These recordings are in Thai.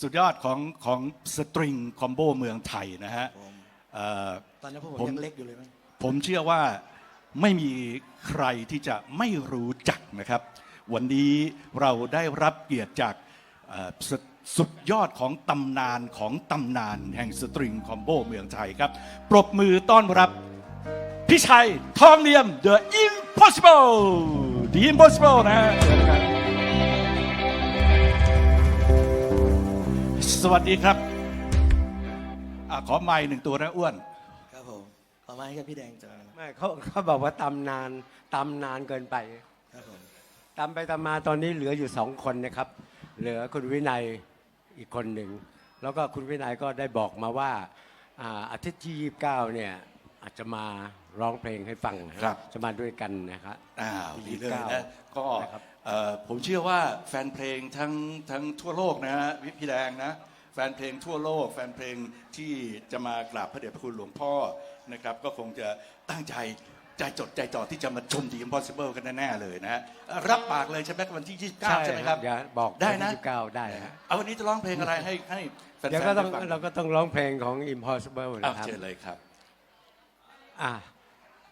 สุดยอดของของสตริงคอมโบเมืองไทยนะฮะผมเอ่อ ตอนนั้นพวกผผมมยังเล็กอยู่เลยมั้ง ผมเชื่อว่าไม่มีใครที่จะไม่รู้จักนะครับ วันนี้เราได้รับเกียรติจากเอ่อสสุดยอดของตำนานของตำนานแห่งสตริงคอมโบเมืองไทยครับ ปรบมือต้อนรับพี่ชัยทองเนียม The Impossible The Impossible นะฮะเชิญครับ สวัสดีครับอะขอไม้หนึ่งตัวนะอ้วน ครับผมเอาไม้กับพี่แดงจอนะไม่เขาเขาบอกว่าตำนานตำนานเกินไปครับผมตำไปตำมาตอนนี้เหลืออยู่สองคนนะครับ เหลือคุณวินัยอีกคนหนึ่ง แล้วก็คุณวินัยก็ได้บอกมาว่าอ่าอาทิตย์ที่ยี่สิบเก้าเนี่ยอาจจะมาร้องเพลงให้ฟังนะครับ จะมาด้วยกันนะครับอ้าวดีเลย29นะก็นะครับเอ่อผมเชื่อว่าแฟนเพลงทั้งทั้งทั่วโลกนะฮะพี่พี่แดงนะแฟ นเพลงทั่วโลก แฟนเพลงที่จะมากราบพระเดชพระคุณหลวงพ่อนะครับก็คงจะตั้งใจใจจดใจจ่อที่จะมาชมดี Impossible กันแน่ๆเลยนะฮะเอ่อรับปากเลยใช่ไหมวันที่ 29 ใช่ไหมครับเดี๋ยวบอกได้นะยี่สิบเก้าได้ฮะเอาวันนี้จะร้องเพลงอะไรให้ให้แฟนๆเดี๋ยวก็ต้องได้ฟัเราก็ต้องร้องเพลงของ Impossible อ้าวนะครับเชิญเลยครับ อะ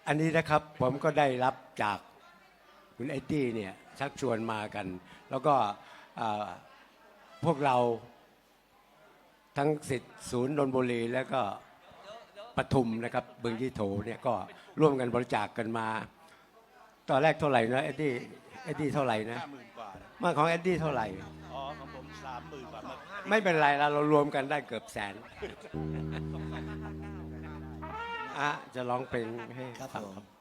อันนี้นะครับผมก็ได้รับจากคุณไอตี้เนี่ยชักชวนมากัน แล้วก็อ่าพวกเรา ทั้งสิทธิ์ศูนย์นนทบุรีแล้วก็ปทุมนะครับบึงยี่โถเนี่ยก็ร่วมกันบริจาคกกันมา ตอนแรกเท่าไหร่นะเอ็ดดี้เอ็ดดี้เท่าไหร่นะ50,000กว่านะมาของเอ็ดดี้เท่าไหร่ อ๋อของผม30,000กว่าไม่เป็นไรเราเรารวมกันได้เกือบแสนอะจะร้องเพลงให้ครับฟังผม ครับ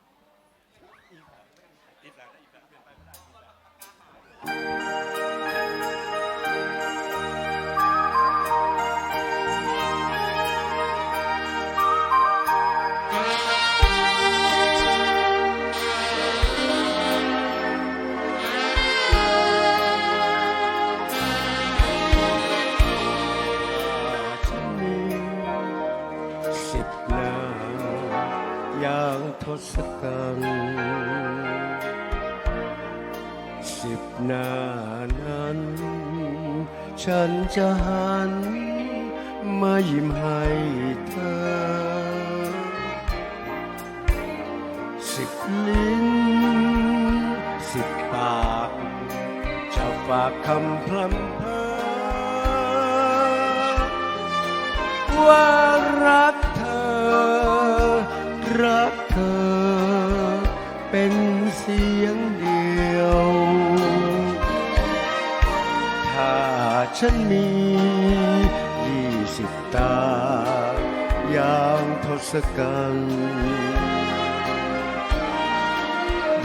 างทศกัณฐ์สิบหน้านั้น ฉันจะหัน มายิ้มให้เธอ สิบลิ้น สิบปากจะฝากคำพลำเพอว่ารัก ฉันมียี่สิบตาอย่างทศกัณฐ์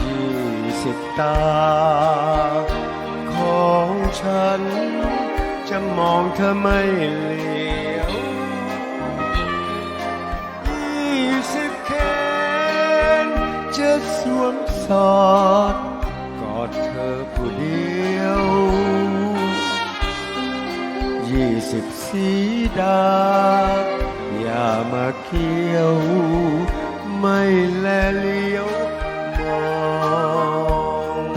ยี่สิบตา ของฉัน จะมองเธอไม่เหลียวยี่สิบแขนจะสวมสอด กอดเธอผู้เดียว สิบสีดา อย่ามาเคี้ยว ไม่แลเลี้ยวมอง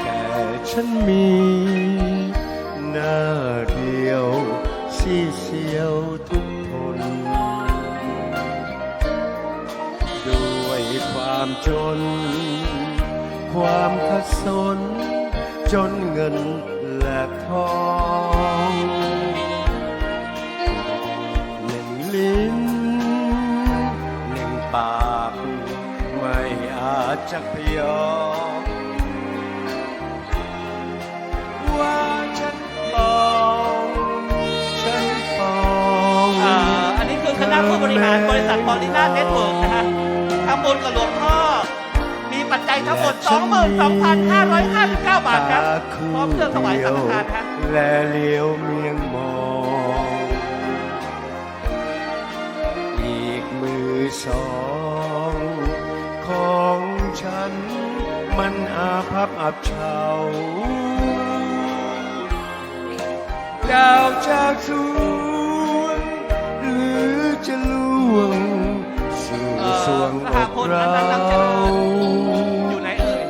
แต่ฉันมีหน้าเดียว สีเสียวทุกคน ความจน ความขัดสน จนเงินและทองหนึ่งลิ้นหนึ่งปาก ไม่อาจจะพยอมว่าฉันปองฉันปอง อ่าอันนี้คือคณะผู้บริหารบริษัทบอลิน่าเน็ตเวิร์กนะฮะ บุญกับหลวงพ่อ มีปัจจัยทั้งหมด 22,559 บาทครับพร้อมเครื่องถวายสังฆทานฮะและเลี้ยวเมียงมองอีกมือสองของฉัน มันอาภัพอับเฉาดาวจากสวงหรือจะล่วง สู่สวงอกเราอยู่ไหนเอ่ย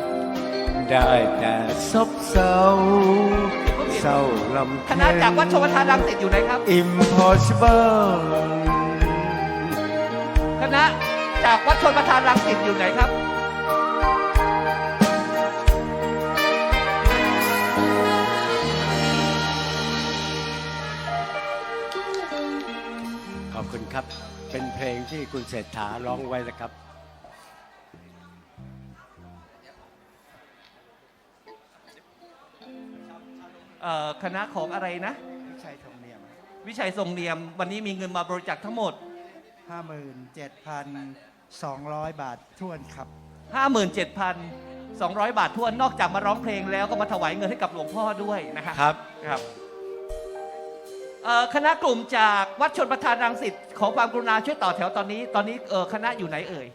ได้แต่ซบเศร้าเศร้าลำคณะจากวัดชมทานรังสิตอยู่ไหนครับ Impossible คณะจากวัดชนประธานรังสิตอยู่ไหนครับขอบคุณครับ เป็นเพลงที่คุณเศรษฐาร้องไว้นะครับ เอ่อคณะของอะไรนะ วิชัยทองเนียมวิชัยทรงเนียม วันนี้มีเงินมาบริจาคทั้งหมด 57,200 บาททวนครับ 57,200 บาททวนนอกจากมาร้องเพลงแล้วก็มาถวายเงินให้กับหลวงพ่อด้วยนะฮะครับ ครับเอ่อ คณะกลุ่มจากวัดชนประธานรังสิตขอความกรุณาช่วยต่อแถวตอนนี้ ตอนนี้คณะอยู่ไหนเอ่ย